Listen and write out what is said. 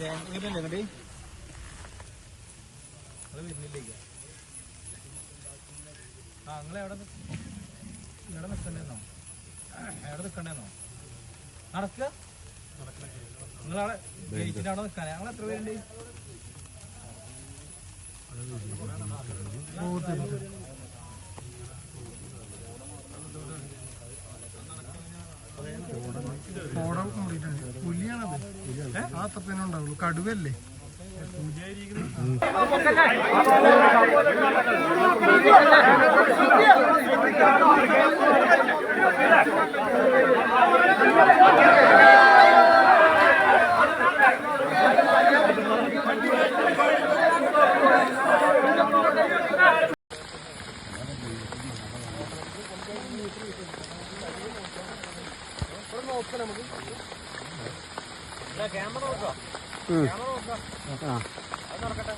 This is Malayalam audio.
വരുന്നില്ലേ ആ നിങ്ങൾ എവിടെ നി- എവിടെ നിൽക്കണ്ടേന്നോ എവിടെ നിൽക്കണ്ടേന്നോ നടക്കുക നിങ്ങളവിടെ ജയിച്ചിട്ട് അവിടെ നിൽക്കാനേ ഞങ്ങൾ എത്ര പേരുണ്ട് കോടം കംപ്ലീറ്റ് പുലിയാണത് ആ അത്രത്തന്നെ ഉണ്ടാവുള്ളൂ. കടുവല്ലേ ക്യാമറ നോക്കാം. ക്യാമറ നോക്കാം. അത് നടക്കട്ടെ.